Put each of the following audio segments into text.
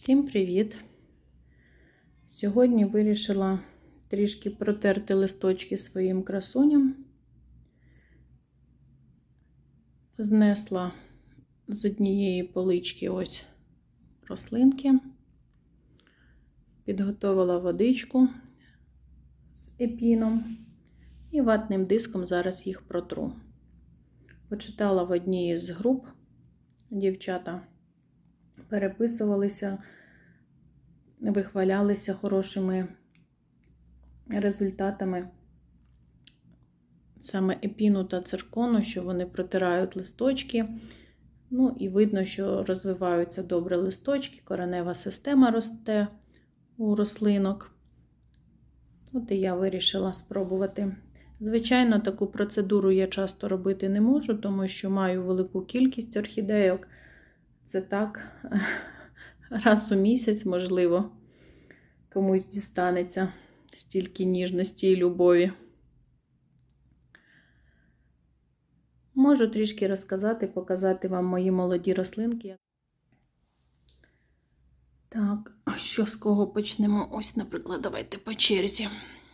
Всім привіт! Сьогодні вирішила трішки протерти листочки своїм красуням. Знесла з однієї полички ось рослинки, підготовила водичку з епіном і ватним диском зараз їх протру. Почитала в одній із груп дівчата переписувалися, вихвалялися хорошими результатами саме епіну та циркону, що вони протирають листочки. Ну, і видно, що розвиваються добре листочки, коренева система росте у рослинок. От і я вирішила спробувати. Звичайно, таку процедуру я часто робити не можу, тому що маю велику кількість орхідейок. Це так, раз у місяць, можливо, комусь дістанеться стільки ніжності і любові. Можу трішки розказати, показати вам мої молоді рослинки. Так, що з кого почнемо? Ось, наприклад, давайте по черзі.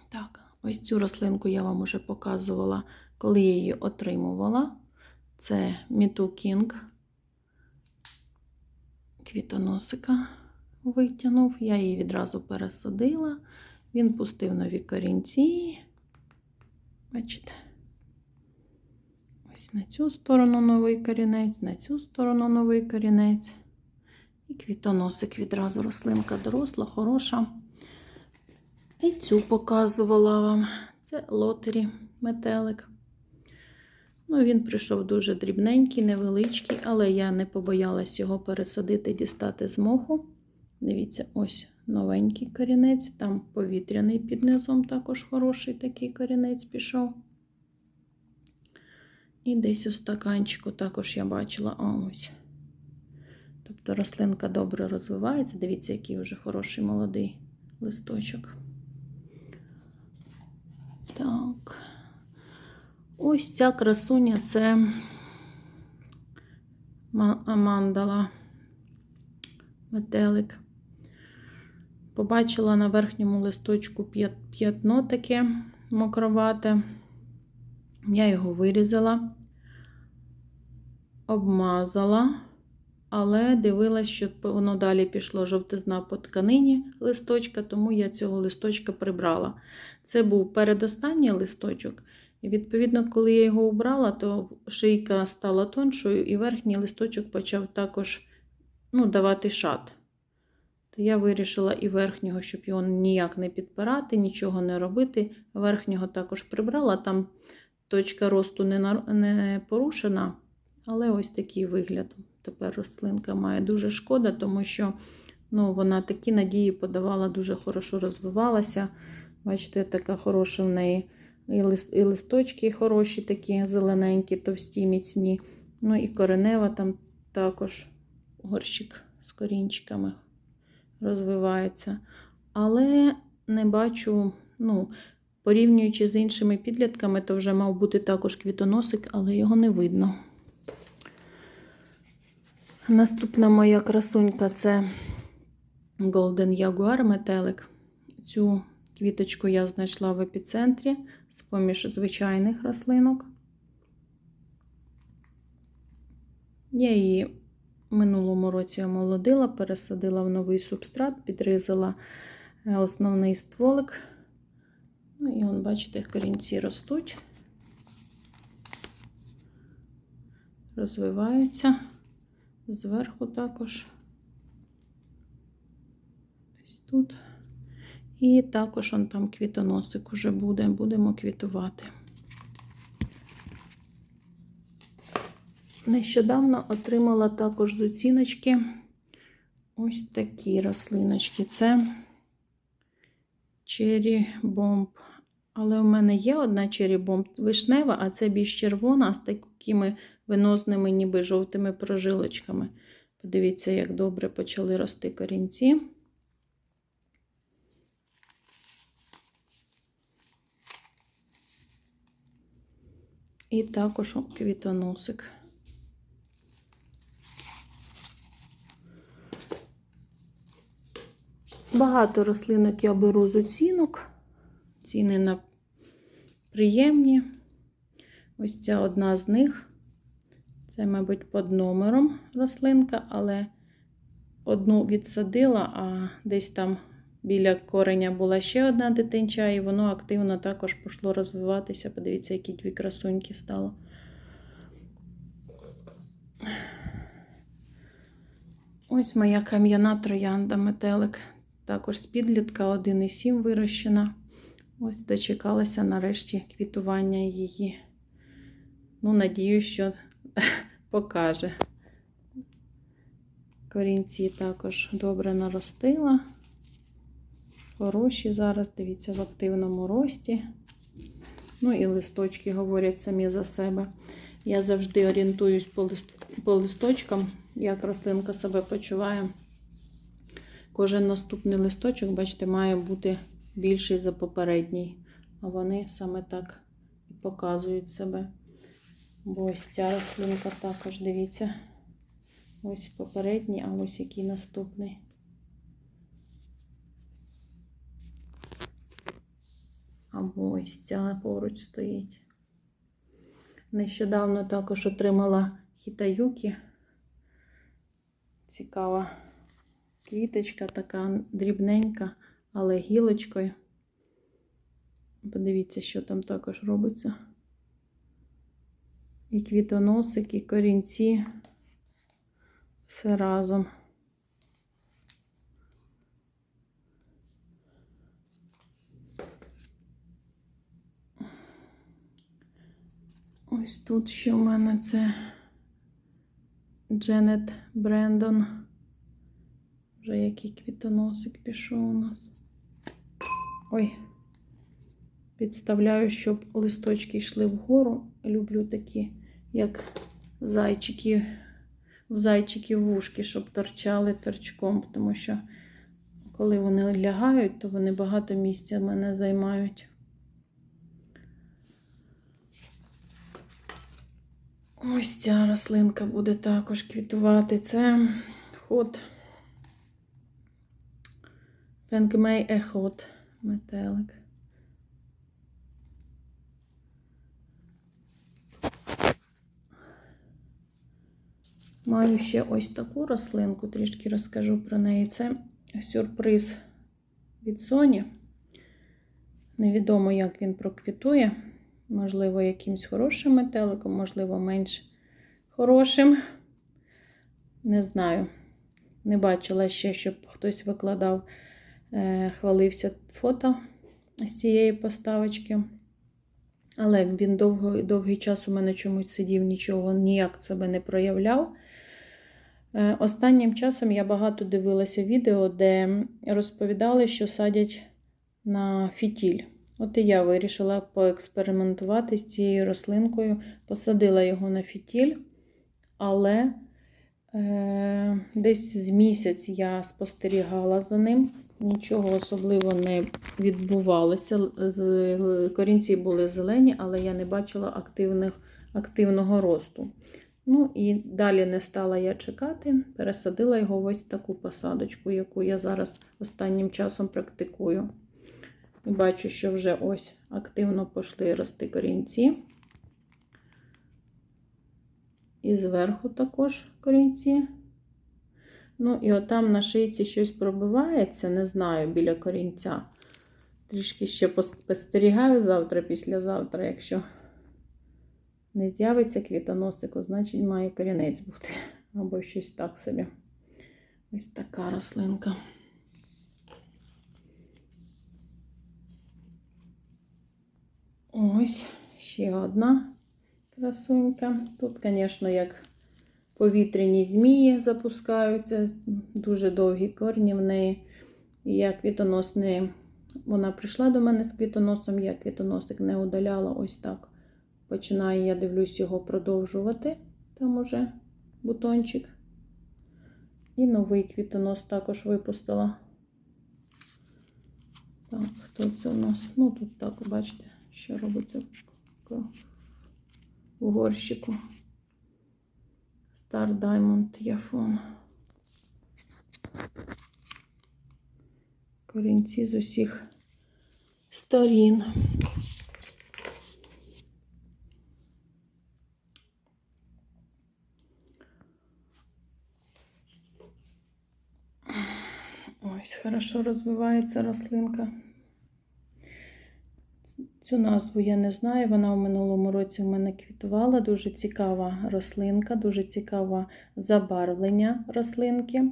Так, ось цю рослинку я вам уже показувала, коли я її отримувала. Це Міту Кінг квітоносика витягнув. Я її відразу пересадила. Він пустив нові корінці. Бачите? Ось на цю сторону новий корінець, на цю сторону новий корінець. І квітоносик відразу рослинка доросла, хороша. І цю показувала вам. Це лотері метелик. Ну, Він прийшов дуже дрібненький, невеличкий, але я не побоялась його пересадити, дістати з моху. Дивіться, ось новенький корінець, там повітряний під низом також хороший такий корінець пішов. І десь у стаканчику також я бачила а, ось. Тобто рослинка добре розвивається. Дивіться, який вже хороший молодий листочок. Так. Ось ця красуня це мандала метелик. Побачила на верхньому листочку п'ятно таке мокровате. Я його вирізала, обмазала, але дивилась, що воно далі пішло жовтизна по тканині листочка, тому я цього листочка прибрала. Це був передостанній листочок. Відповідно, коли я його убрала, то шийка стала тоншою, і верхній листочок почав також ну, давати шат. То я вирішила і верхнього, щоб його ніяк не підпирати, нічого не робити. Верхнього також прибрала. Там точка росту не, не порушена, але ось такий вигляд. Тепер рослинка має дуже шкода, тому що ну, вона такі надії подавала, дуже хорошо розвивалася. Бачите, така хороша в неї. І, лист, і листочки хороші, такі зелененькі, товсті, міцні. Ну і коренева там також горщик з корінчиками розвивається. Але не бачу, ну, порівнюючи з іншими підлітками, то вже мав бути також квітоносик, але його не видно. Наступна моя красунька це Golden Jaguar метелик. Цю квіточку я знайшла в епіцентрі з-поміж звичайних рослинок. Я її минулому році омолодила, пересадила в новий субстрат, підрізала е, основний стволик. Ну і он, бачите, корінці ростуть, розвиваються зверху також. Ось тут. І також он там квітоносик уже буде, будемо квітувати. Нещодавно отримала також з оціночки ось такі рослиночки. Це Cherry Bomb. Але у мене є одна Cherry Bomb вишнева, а це більш червона, з такими винозними, ніби жовтими прожилочками. Подивіться, як добре почали рости корінці. І також квітоносик. Багато рослинок я беру з оцінок. Ціни на приємні. Ось ця одна з них. Це, мабуть, під номером рослинка, але одну відсадила, а десь там біля кореня була ще одна дитинча, і воно активно також пішло розвиватися. Подивіться, які дві красуньки стало. Ось моя кам'яна троянда метелик. Також з підлітка 1,7 вирощена. Ось дочекалася нарешті квітування її. Ну, надію, що покаже. Корінці також добре наростила. Хороші зараз, дивіться, в активному рості. Ну і листочки говорять самі за себе. Я завжди орієнтуюсь по, лист... по листочкам, як рослинка себе почуває. Кожен наступний листочок, бачите, має бути більший за попередній. А вони саме так і показують себе. Бо ось ця рослинка також, дивіться. Ось попередній, а ось який наступний. Або ось ця поруч стоїть. Нещодавно також отримала хітаюкі. Цікава квіточка, така дрібненька, але гілочкою. Подивіться, що там також робиться. І квітоносик, і корінці. Все разом. Ось тут ще в мене це Дженет Брендон. Вже який квітоносик пішов у нас. Ой, підставляю, щоб листочки йшли вгору. Люблю такі, як зайчики, в зайчиків вушки, щоб торчали торчком, тому що коли вони лягають, то вони багато місця в мене займають. Ось ця рослинка буде також квітувати. Це ход Пенгмей Ехот метелик. Маю ще ось таку рослинку, трішки розкажу про неї. Це сюрприз від Sony. Невідомо, як він проквітує. Можливо, якимсь хорошим метеликом, можливо, менш хорошим. Не знаю. Не бачила ще, щоб хтось викладав, е, хвалився фото з цієї поставочки. Але він довго, довгий час у мене чомусь сидів, нічого ніяк себе не проявляв. Е, Останнім часом я багато дивилася відео, де розповідали, що садять на фітіль. От і я вирішила поекспериментувати з цією рослинкою, посадила його на фітіль, але е, десь з місяць я спостерігала за ним, нічого особливо не відбувалося. Корінці були зелені, але я не бачила активних, активного росту. Ну і далі не стала я чекати, пересадила його в ось таку посадочку, яку я зараз останнім часом практикую. І бачу, що вже ось активно пішли рости корінці. І зверху також корінці. Ну, і отам на шийці щось пробивається, не знаю, біля корінця. Трішки ще постерігаю завтра, післязавтра, якщо не з'явиться квітоносику, значить має корінець бути. Або щось так собі. Ось така рослинка. Ось ще одна красунька. Тут, звісно, як повітряні змії запускаються, дуже довгі корні в неї. І я квітоносний, вона прийшла до мене з квітоносом, я квітоносик не удаляла ось так. Починаю, я дивлюсь його продовжувати. Там уже бутончик. І новий квітонос також випустила. Так, хто це у нас? Ну, тут так, бачите, що робиться в горщику. Star Diamond Яфон. корінці з усіх сторін. Ось, хорошо розвивається рослинка. Цю назву я не знаю. Вона у минулому році у мене квітувала. Дуже цікава рослинка, дуже цікаве забарвлення рослинки.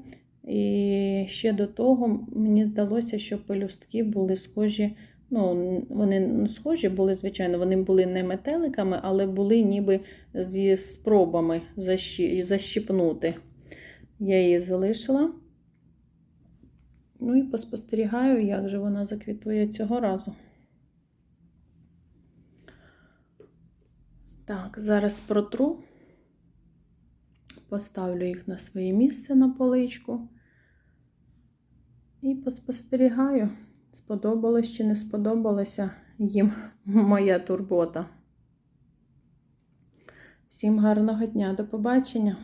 І ще до того мені здалося, що пелюстки були схожі. Ну, вони схожі були, звичайно, вони були не метеликами, але були ніби зі спробами защі... защіпнути. Я її залишила. Ну і поспостерігаю, як же вона заквітує цього разу. Так, зараз протру, поставлю їх на своє місце на поличку і поспостерігаю, сподобалось чи не сподобалася їм моя турбота. Всім гарного дня, до побачення!